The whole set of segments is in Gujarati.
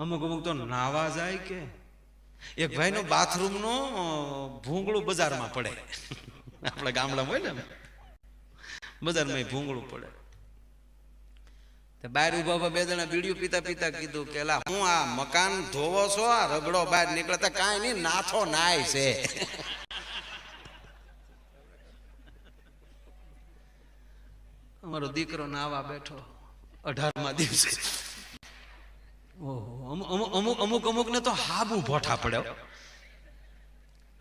અમુક અમુક તો નાવા જાય કે. એક ભાઈનો બાથરૂમનો ભૂંગળું બજારમાં પડે. આપણા ગામડામાં હોય ને બજારમાં ભૂંગળું પડે. બહાર ઊભા ઊભા બે જણા બીડીયું પીતા પીતા કીધું કે હું આ મકાન ધોવો છો, આ રગડો બહાર નીકળતા કાંઈ નહીં, નાથો નાય છે. અમારો દીકરો નાવા બેઠો અઢારમા દિવસે. અમુક અમુક અમુક ને તો હાબુ ભોઠા પડ્યો.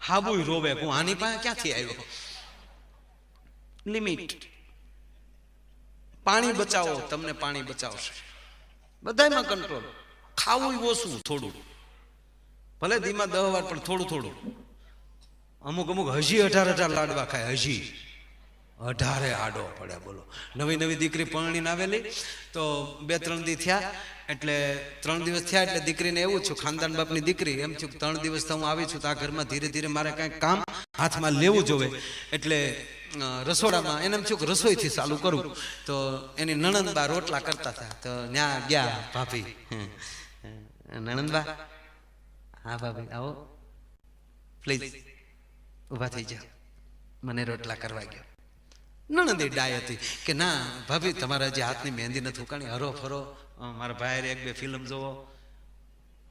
હાબુ રોવે, હું આની પાસે ક્યાંથી આવ્યો? લિમિટ પાણી બચાવો, તમને પાણી બચાવશે. બધામાં કંટ્રોલ ખાવું ઓછું, થોડું. ભલે ધીમા દહ વાર, પણ થોડું થોડું. અમુક અમુક હજી અઢાર અઢાર લાડવા ખાય, હજી. અઢારે આડો પડે, બોલો. નવી નવી દીકરી પરણીને આવેલી. તો બે, ત્રણ દી થયા. એટલે ત્રણ દિવસ થયા એટલે દીકરીને એવું છું, ખાનદાન બાપની દીકરી, એમ છું ત્રણ દિવસ તો હું આવી છું, તો આ ઘરમાં ધીરે ધીરે મારે કાંઈક કામ હાથમાં લેવું જોવે. એટલે રસોડામાં એને એમ છું કે રસોઈથી ચાલુ કરું. તો એની નણંદબા રોટલા કરતા હતા. તો ત્યાં ગયા ભાભી. નણંદબા? હા ભાભી, આવો. પ્લીઝ, ઊભા થઈ જાઓ. મને રોટલા કરવા ગયો. નણંદે ડાય હતી કે ના, ભાભી, તમારા જે હાથની મહેંદી નથી ઉકાણી હરો ફરો. મારા ભાઈ એક બે ફિલ્મ જોવો.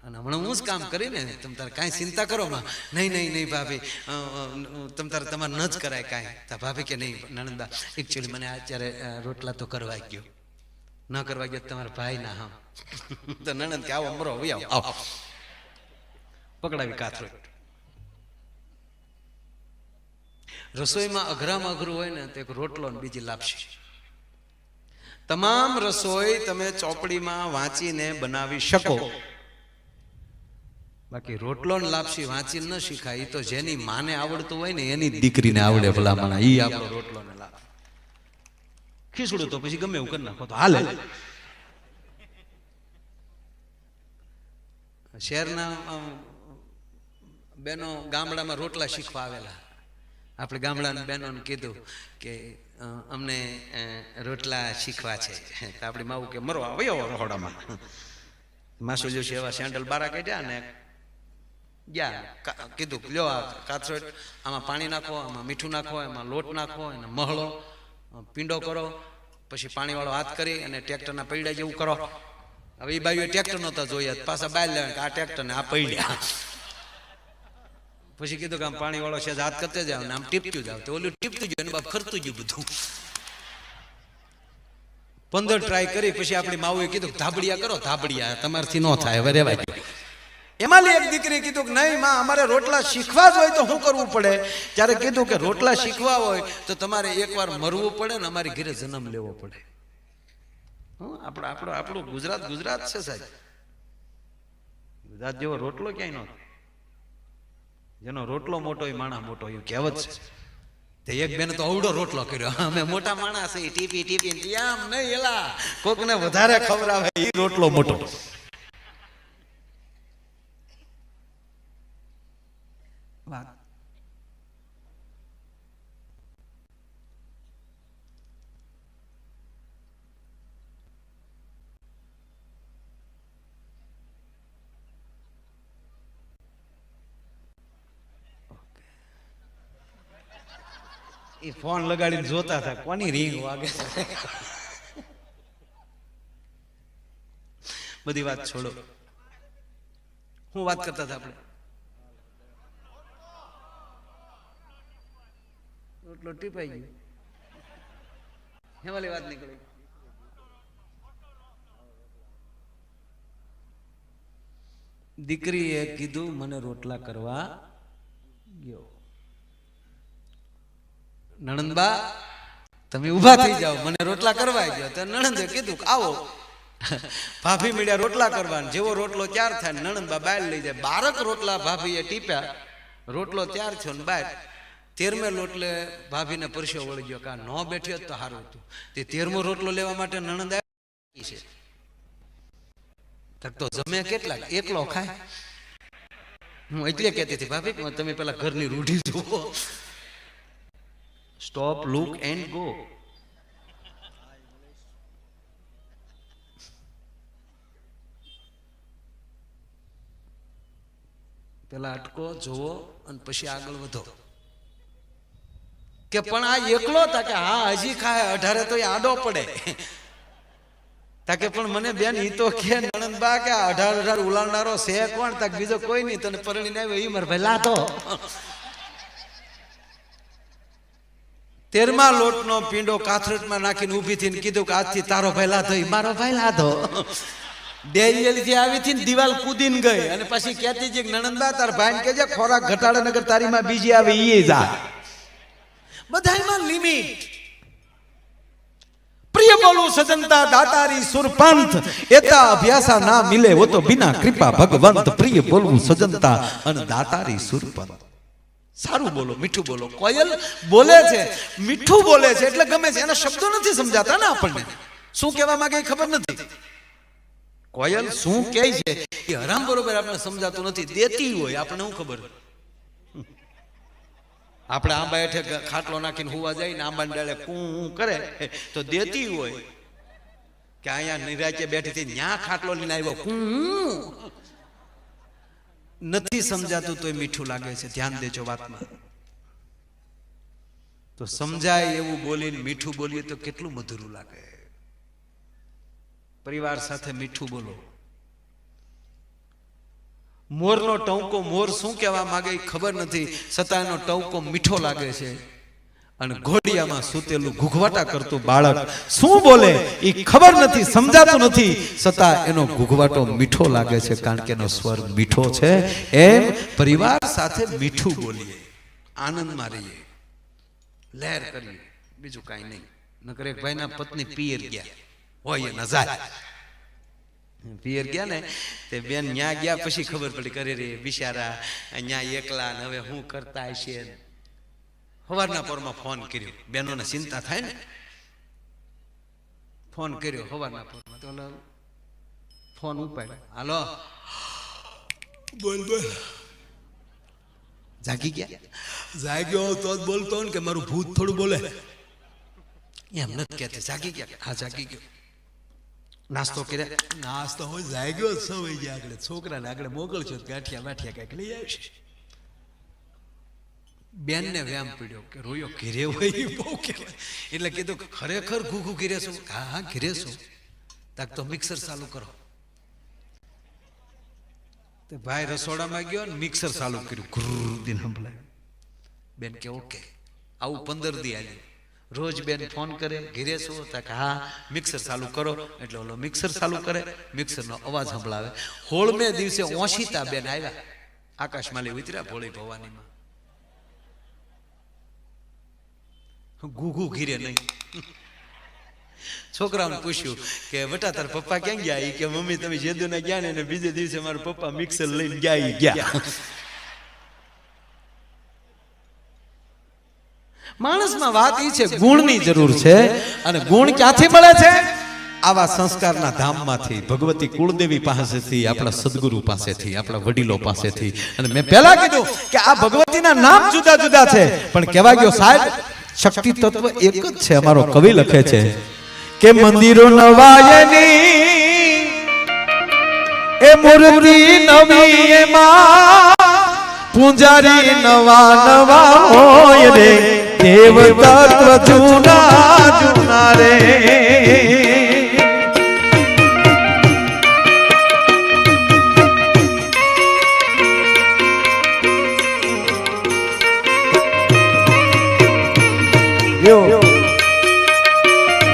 અને હમણાં હું જ કામ કરીને તમ તારે કાંઈ ચિંતા કરો માં. નહીં નહીં નહીં, ભાભી. તમ તારે તમારે ન જ કરાય કાંઈ. તા ભાભી કે નહીં, નણંદા એકચ્યુઅલી મને અત્યારે રોટલા તો કરવા ગયો. ન કરવા ગયો તમારા ભાઈ ના હા તો નણંદ કે, આવો, અમરો આવો. પકડાવી કાથરો રસોઈમાં અઘરામાં અઘરું હોય ને, તો એક રોટલો ને બીજી લાપસી તમામ રસોઈ તમે ચોપડીમાં વાંચીને બનાવી શકો. બાકી રોટલો ને લાપસી વાંચી ન શીખાય એ તો જેની માને આવડતું હોય ને, એની દીકરીને આવડે ભલામણ. ઈ આપણો રોટલો ને લાપ. ખીસડું તો પછી ગમે એવું કરી નાખો તો હાલે. શહેરના બેનો ગામડામાં રોટલા શીખવા આવેલા. આપણે ગામડાના બહેનોને કીધું કે અમને રોટલા શીખવા છે. તો આપણી માવું કે મરો આવ્યો રહોડામાં. માસુ જોશી એવા સેન્ડલ બારા કાઢ્યા ને ગયા. કીધું, લ્યો આ કાથરોટ આમાં પાણી નાખો, આમાં મીઠું નાખો, એમાં લોટ નાખો, એને મહળો પીંડો કરો, પછી પાણીવાળો હાથ કરી અને ટ્રેક્ટરના પૈડા જેવું કરો. હવે એ બાજુ ટ્રેક્ટર નહોતા જોયા, પાછા બહાર લેવા આ ટ્રેક્ટર ને આ પૈડ્યા પછી કીધું કે આમ પાણી વાળો છે હાથ કરતે જાવ ને આમ ટીપતું જાવ તો ઓલું ટીપતું ગયું બાપ ખરતું ગયું બધું. પંદર ટ્રાય કરી, પછી આપણી માવુએ કીધું ધાબડિયા કરો ધાબડિયા તમારથી ન થાય, હવે રેવાય. એમાં એક દીકરી કીધું કે નહીં, માં, અમારે રોટલા શીખવા જ હોય તો શું કરવું પડે? ત્યારે કીધું કે રોટલા શીખવા હોય તો તમારે એકવાર મરવું પડે ને અમારી ઘરે જન્મ લેવો પડે. આપણો આપણો, આપણું ગુજરાત ગુજરાત છે સાહેબ. ગુજરાત જેવો રોટલો ક્યાંય નો જેનો રોટલો મોટો એ માણા મોટો એ કહેવત છે. તે એક બેન તો અવડો રોટલો કર્યો. અમે મોટા માણસ એ ટીપી ટીપી, ને આમ નહીં એલા. કોકને વધારે ખબર આવે એ રોટલો મોટો. એ ફોન લગાડીને જોતા હતા. કોની રીંગ વાગે બધી વાત છોડો. હું વાત કરતા હતા આપણે. રોટલો ટીપાઈ ગયો. હેવાલી વાત નીકળી. દીકરીએ કીધું મને રોટલા કરવા ગયો. નણંદબા, તમે ઊભા થઈ જાઓ, મને રોટલા કરવા ગયો તો નણંદે કીધું આવો, ભાભી મળ્યા રોટલા કરવા જેવો રોટલો ત્યાર થાય નણંદબા બહાર લઈ જાય. બારક રોટલા ભાભીએ ટીપ્યા. રોટલો ત્યાર થયો ને બહાર. તેરમે રોટલે ભાભીને પરસ્યો વળી ગયો કા ન બેઠ્યો તો સારું હતું. તે તેરમો રોટલો લેવા માટે નણંદ આવી છે. તો જમે કેટલા એકલો ખાય. હું એટલે કહેતી હતી, ભાભી, તમે પેલા ઘરની રૂઢી જુઓ. સ્ટોપ લુક એન્ડ ગો પેલા અટકો, જોવો અને પછી આગળ વધો. કે પણ આ એકલો તા કે હા, હજી ખાય, અઢારે તો આડો પડે. તાકે પણ મને બેન ઈ તો કે નણંદબા કે અઢાર અઢાર ઉલાળનારો છે કોણ? તાક બીજો કોઈ નહીં, તને પરણીને આવ્યો, ઈ મારે ભાઈ, લાતો. તેરમા લોટનો પીંડો કાથરટમાં નાખીને ઊભી થઈને કીધું કે આજથી તારો ભાઈ લાધો મારો ભાઈ લાધો. ડેરિયલથી આવી થી દિવાલ કૂદીને ગઈ અને પછી કહેતી છે નણંદા, તાર ભાઈને કહેજે, ખોરાક ઘટાડે નગર તારીમાં બીજી આવે એ જા. બધામાં લિમિટ. પ્રિય બોલું સજનતા દાતારી સુરપંથ, એતા અભ્યાસા ના મિલે, વો તો બિના કૃપા ભગવંત. પ્રિય બોલવું સજનતા અને દાતારી સુરપંથ. સારું બોલો, મીઠું બોલો. કોયલ બોલે છે, મીઠું બોલે છે એટલે ગમે છે. એના શબ્દો નથી સમજાતા ને આપણને. શું કહેવા માંગે ખબર નથી. કોયલ શું કહે છે એ હરામ બરોબર આપણે સમજાતું નથી. દેતી હોય આપણે શું ખબર? આપણે આંબા હેઠે ખાટલો નાખીને હોવા જાય ને આંબા ડાળે કું કરે, તો દેતી હોય. કે અહીંયા નિરાચે બેઠી હતી ન્યા ખાટલો લઈને આવ્યો. કું નથી સમજાતું તોય મીઠું લાગે છે. ધ્યાન દેજો વાતમાં. તો સમજાય એવું બોલીને મીઠું બોલીએ તો કેટલું મધુરું લાગે. પરિવાર સાથે મીઠું બોલો. મોરનો ટવકો મોર શું કહેવા માંગે ખબર નથી. છતાં એનો ટવકો મીઠો લાગે છે. અને ઘોડિયામાં સૂતેલું ઘૂઘવાટા કરતું બાળક શું બોલે એ ખબર નથી સમજાતું નથી. છતાં એનો ઘૂઘવાટો મીઠો લાગે છે કારણ કે એનો સ્વર મીઠો છે. એમ પરિવાર સાથે મીઠું બોલીએ આનંદમાં રહીએ. લહેર કરીએ બીજું કાંઈ નહીં. નકર એક ભાઈના પત્ની પિયર ગયા. હોય ન જાય પિયર ગયા ને તે બેન ન્યા ગયા પછી ખબર પડી કરે રે બિચારા ન્યા એકલા ને હવે શું કરતા હશે. સવારના પોરમાં ફોન કર્યો. બહેનોને ચિંતા થાય ને? ફોન કર્યો સવારના પોરમાં. તો ફોન ઉપાડ્યો. હાલો. બોલ બોલ. જાગી ગયા? જાગ્યો તો જ બોલતો ને કે મારું ભૂત થોડું બોલે. એમ નથી કહેતી. જાગી ગયા? હા જાગી ગયો. નાસ્તો કર્યા? નાસ્તો હોય જાગ્યો જ સવાઈ ગયા આગળ. છોકરાને આગળ મોકલશો ગાંઠિયા બાઠિયા કંઈક લઈ આવશે. બેનને વ્યામ પીડ્યો કે રોયો ઘેરે હોય બહુ કહેવાય. એટલે કીધું કે ખરેખર ઘૂઘું ઘીરે છું હા હા ઘીરે છું તાક તો મિક્સર ચાલુ કરો. તે ભાઈ રસોડામાં ગયો ને મિક્સર ચાલુ કર્યું. ઘૂર દિન સંભળાયું. બેન કે ઓકે, આવું પંદર દી આવ્યું રોજ બેન ફોન કરે ઘીરે છો તો કે હા, મિક્સર ચાલુ કરો. એટલે ઓલો મિક્સર ચાલુ કરે, મિક્સરનો અવાજ સંભળાવે. હોળમે દિવસે ઓશિતા બેન આવ્યા. આકાશમાં લઈ ઉતર્યા ભોળી ભવાનીમાં. ગુગુ ઘીરે નહીં. છોકરાઓને પૂછ્યું કે બેટા તાર પપ્પા ક્યાં ગયા? કે, મમ્મી, તમે જેદુના ગયા ને બીજે દિવસે મારા પપ્પા મિક્સર લઈને ગયા ગયા. માણસમાં વાત એ છે, ગુણની જરૂર છે અને ગુણ ક્યાંથી મળે છે? આવા સંસ્કારના ધામમાંથી. ભગવતી કુળદેવી પાસેથી, આપણા સદગુરુ પાસેથી, આપણા વડીલો પાસેથી. અને મેં પહેલા કીધું કે આ ભગવતીના નામ જુદા જુદા છે. પણ કહેવા ગયો સાહેબ શક્તિ તત્વ એક જ છે અમારો કવિ લખે છે. કે મંદિરો નવાયની એ મૂર્તિ નવી એમાં પૂંજારી નવા નવા હોય રે દેવ તત્વ જૂના જૂના રે.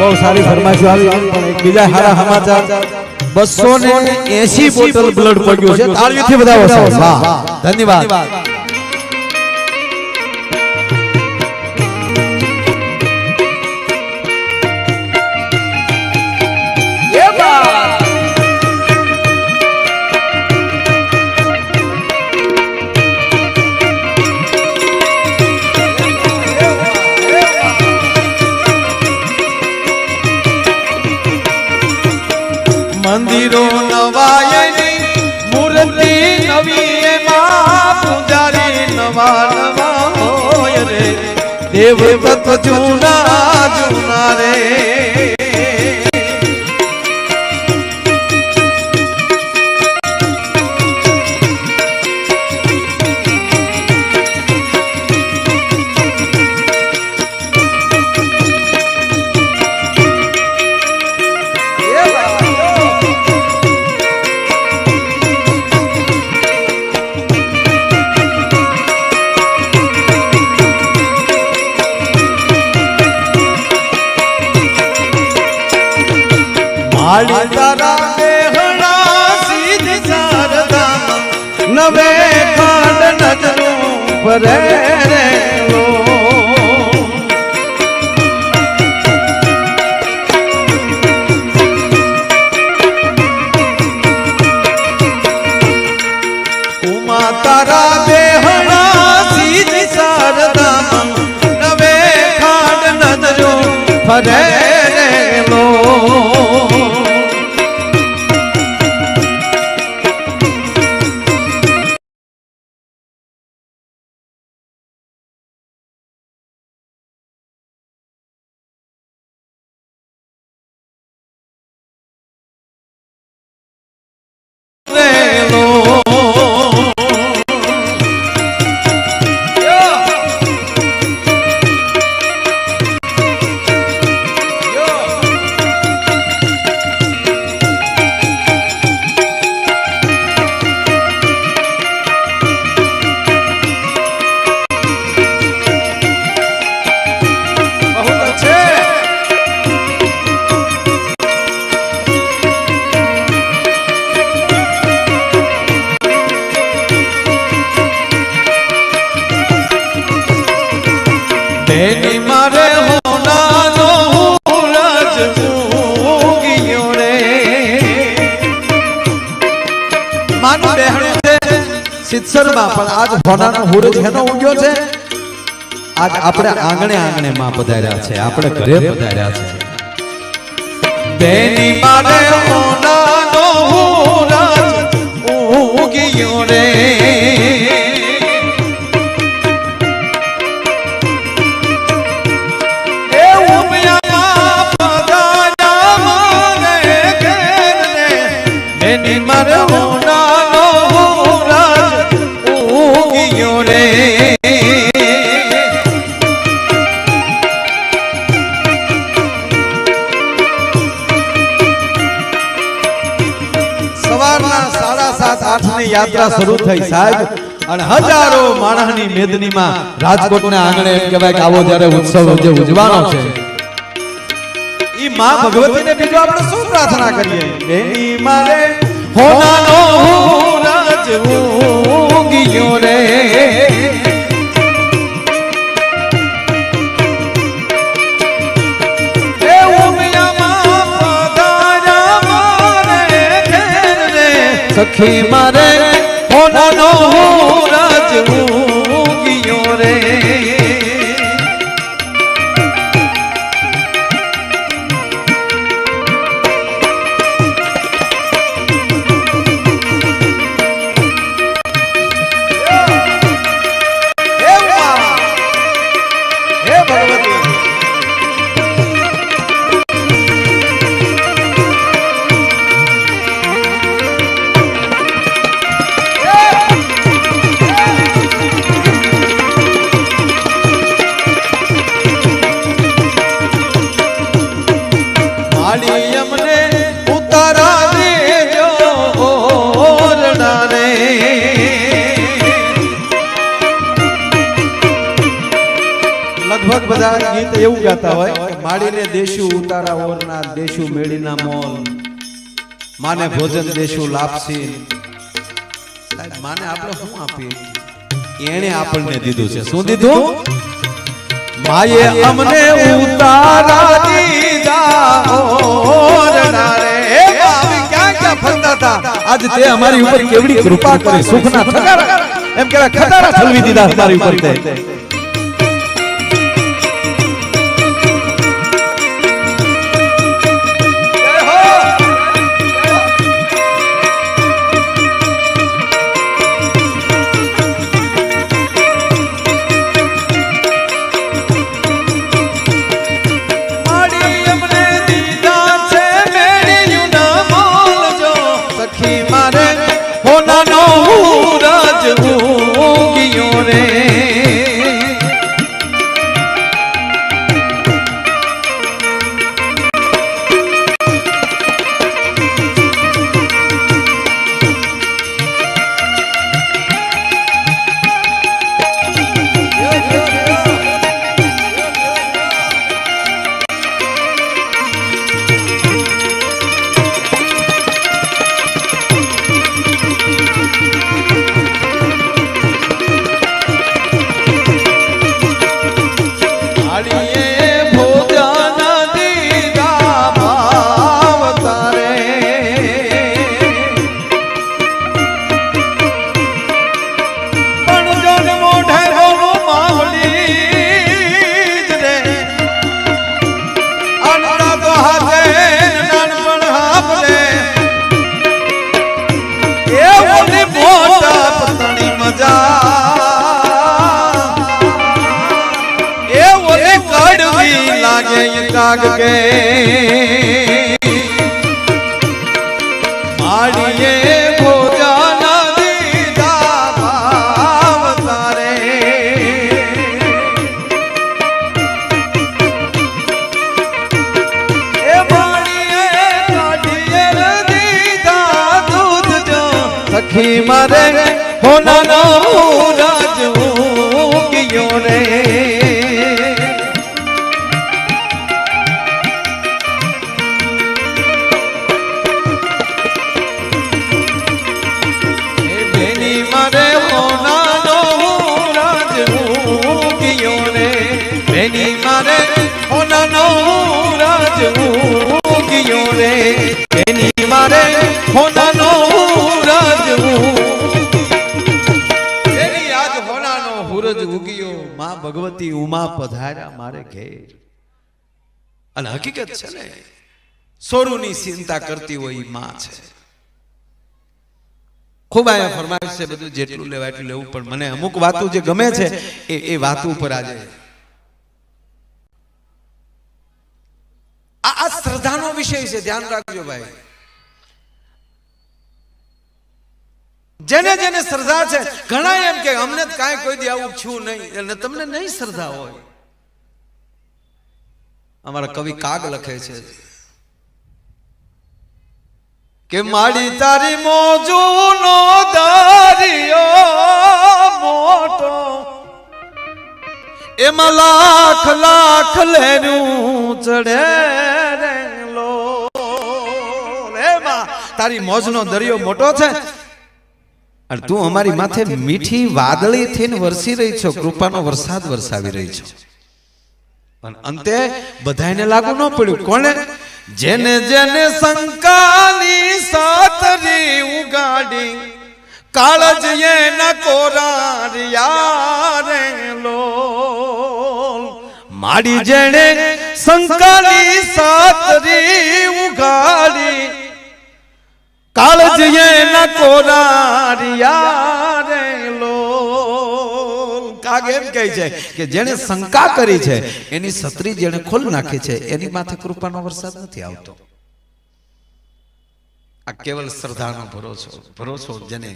બહુ સારી ફરમાઈશો આવી બીજા સારા સમાચાર. બસો ને એસી બોટલ બ્લડ પડ્યું છે. તાળીઓથી વાહ, ધન્યવાદ. દેવ તત્વ જૂના જૂના રે. બેની મારે હોનાનો છે સિત્સરમાં ઉગ્યો આપણે આંગણે આંગણે માં પધાર્યા છે, આપણે ઘરે પધાર્યા છે. બેની મારે રે બેની મારે હુરજ ઉગિયો રે. સાડા સાત આઠની યાત્રા શરૂ થઈ હજારો માણસની મેદનીમાં રાજકોટના આંગણે એમ કહેવાય કે આવો જ્યારે ઉત્સવ ઉજવાનો છે. ઈ ભગવતી ને બીજું આપણે શું પ્રાર્થના કરીએ બેની મારે હોનાનો હુરજ ઉગિયો રે એ ઉમિયામાં પધાર્યા મારે ઘેર રે. સખી મારે એવું ગાતા હોય કે માડીને દેશું ઉતારા ઓરના દેશું મેળીના મોલ. માને ભોજન દેશું લાપસી. સાહેબ માને આપણે શું આપીએ? એણે આપણને દીધું છે. શું દીધું? માયે અમને ઉતારા દીધા ઓરડા રે હે ક્યાં ક્યાં ફરતા હતા? આજ તે અમારી ઉપર કેવડી કૃપા કરી સુખના થકારા. એમ કહેવાય ખતારા ઠલવી દીધા અમારી ઉપર તે. સખી મારે હોનાનો રાજ બેની મારે હોનાનો રાજ ઉગ્યો રે. બેની મારે હોનાનો રાજ એની ભગવતી ઉમા પધાર્યા મારે ઘેર. અને હકીકત છે ને, સોરુની ચિંતા કરતી હોયમાં છે. ખૂબ આયા ફરમાઈશ છે બધું જેટલું લેવાય એટલું લેવું, પણ મને અમુક વાતો જે ગમે છે, એ એ વાતો ઉપર આજે આ શ્રદ્ધાનો વિષય છે, ધ્યાન રાખજો ભાઈ. જેને જેને શ્રદ્ધા છે ઘણા એમ કે અમને કાંઈ કોઈ દી, આવું છું નહીં. એટલે તમને નહીં શ્રદ્ધા હોય. અમારા કવિ કાગ લખે છે. કે માડી તારી મોજુનો દારિયો મોટો, એમાં લાખ લાખ લેરું ચડે. તારી મોજનો દરિયો મોટો છે. અને તું અમારી માથે મીઠી વાદળી થઈને વરસી રહી છો, કૃપાનો વરસાદ વરસાવી રહી છો. પણ અંતે બધાયને લાગુ ન પડ્યું. કોને જેને જેને શંકાની સાતરી ઉગાડી કાળજ એના કોરારિયા લોલ. માડી જેણે શંકાની સાતરી ઉગાડી કાળજ એના કોરારિયા રે લોલ. કાગ એમ કહે છે કે જેણે શંકા કરી છે એની છત્રી જેણે ખોલ નાખી છે એની માથે કૃપાનો વરસાદ નથી આવતો. આ કેવલ શ્રદ્ધાનો ભરોસો ભરોસો જેને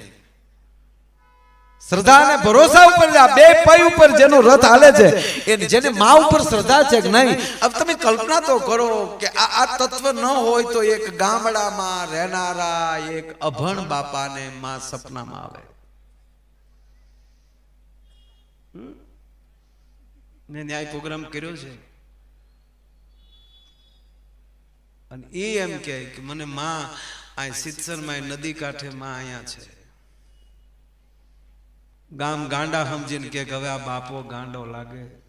શ્રદ્ધા અને ભરોસા ઉપર બે પાય ઉપર જેનો રથ હાલે છે, એ જેને મા ઉપર શ્રદ્ધા છે કે નહીં? હવે તમે કલ્પના તો કરો કે આ આ તત્વ ન હોય તો એક ગામડામાં રહેનારા એક અભણ બાપાને મા સપનામાં આવે. ને ન્યાય પ્રોગ્રામ કર્યો છે. અને એ એમ કે મને માં, આ સિત્સરમાં નદી કાંઠે માં અહીંયા છે. ગામ ગાંડા સમજીને કે હવે આ બાપો ગાંડો લાગે.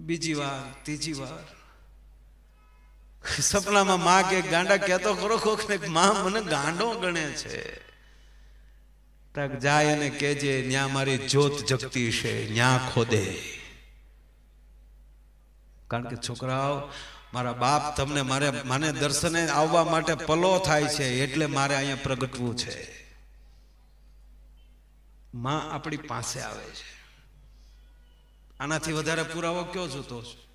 બીજી વાર, ત્રીજી વાર. સપનામાં માં કે ગાંડા કહેતો ખરો ખોખ ને, માં મને ગાંડો ગણે છે. તક જાય અને કેજે ન્યા મારી જોત જગતી છે, ન્યા ખોદે. કારણ કે છોકરાઓ મારા બાપ તમને મારે મને દર્શને આવવા માટે પલો થાય છે એટલે મારે અહીંયા પ્રગટવું છે. માં આપણી પાસે આવે છે. આનાથી વધારે પુરાવો કયો જોતો છે